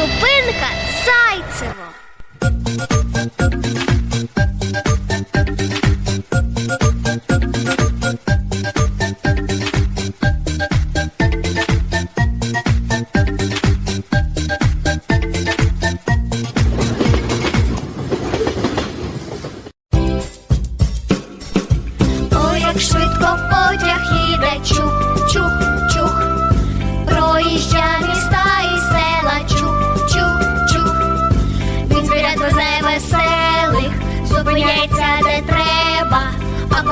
Зупинка Зайцево.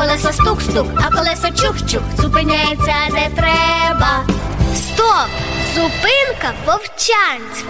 колесо стук-стук, а колесо чух-чух зупиняється не треба. Стоп! Зупинка Вовчанськ!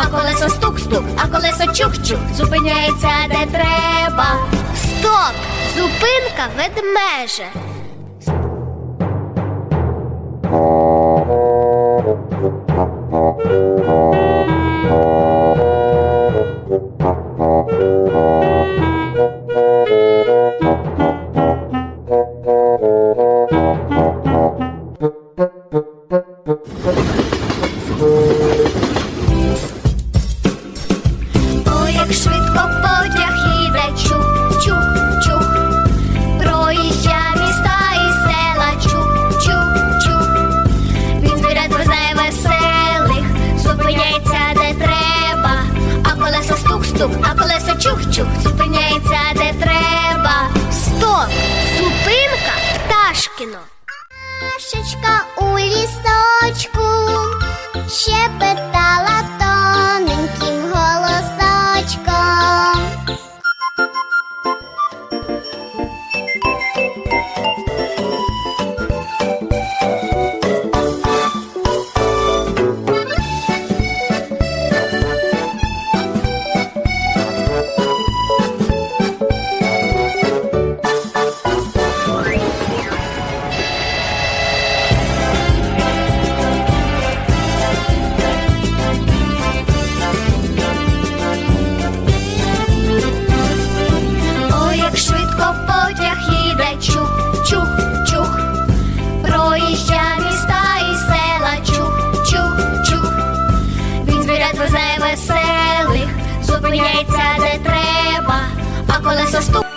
а колесо стук-стук, а колесо чук-чук зупиняється де треба. Стоп! Зупинка ведмеже. Кино. кіно. місця, де треба, а колеса стук.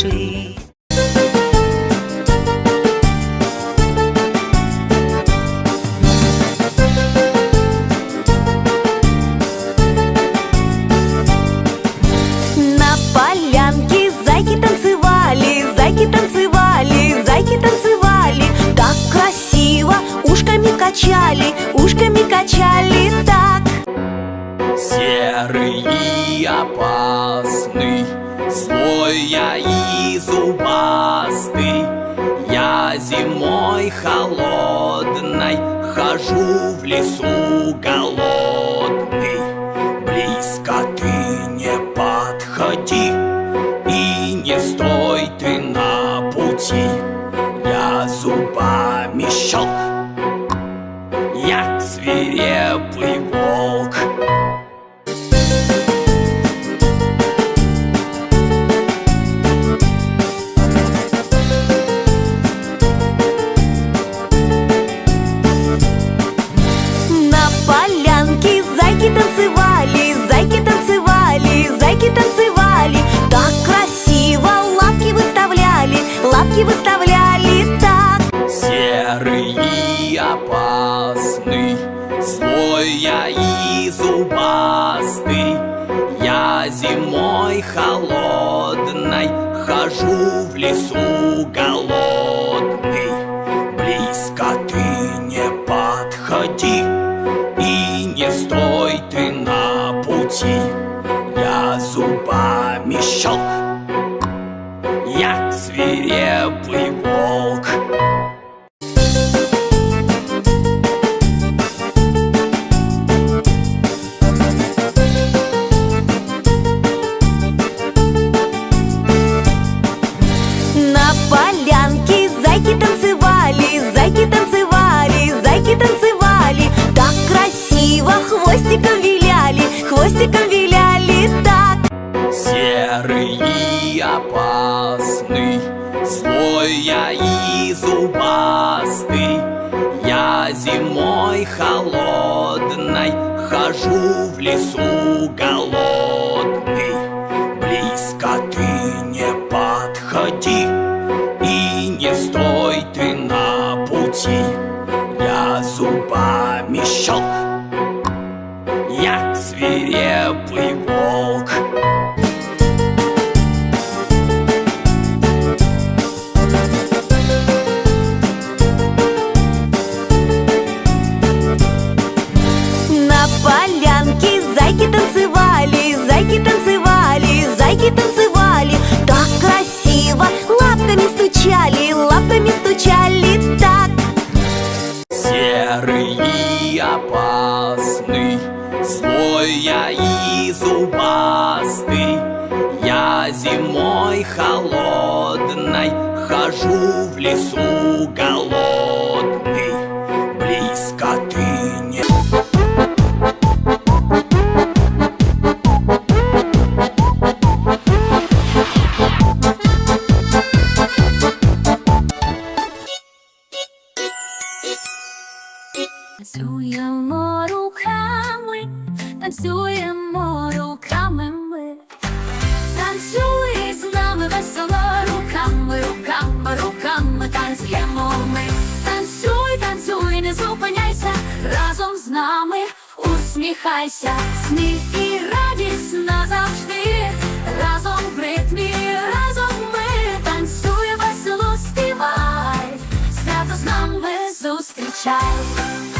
спеши. На полянке зайки танцевали, зайки танцевали, зайки танцевали. Так красиво ушками качали, ушками качали так. Серый и опасный злой я и зубастый. Я зимой холодной хожу в лесу голодный. Злой я и зубастый. Я зимой холодной хожу в лесу голодный. Близко ты не подходи и не стой ты на пути. Я зубами щелк, я свирепый злой я и зубастый. Я зимой холодной хожу в лесу голодный. Близко ты не подходи и не стой ты на пути. Я зубами щелк, я свирепый волк. Зубастый. Я зимой холодной хожу в лесу голодный. Близко ты не Танцюємо руками, танцюємо усміхайся, сміх і радість назавжди, разом в ритмі, разом ми. Танцює, весело співай, свято з нами зустрічай.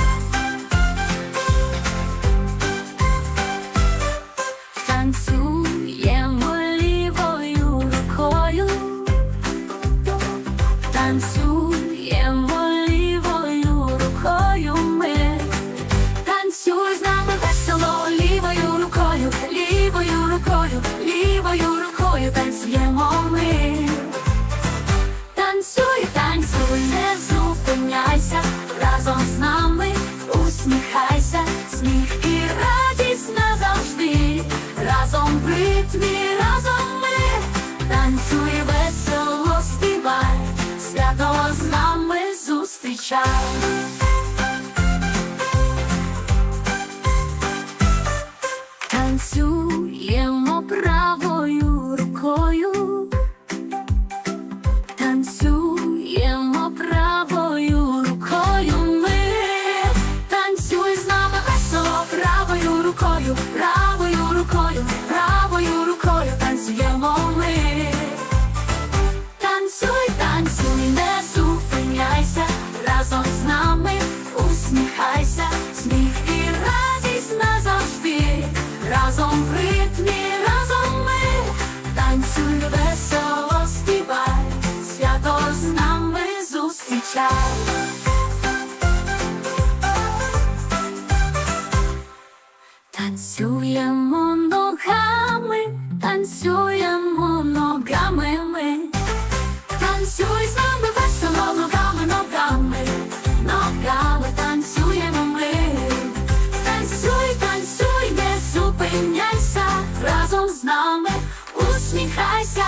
Танцюємо разом з нами усміхайся,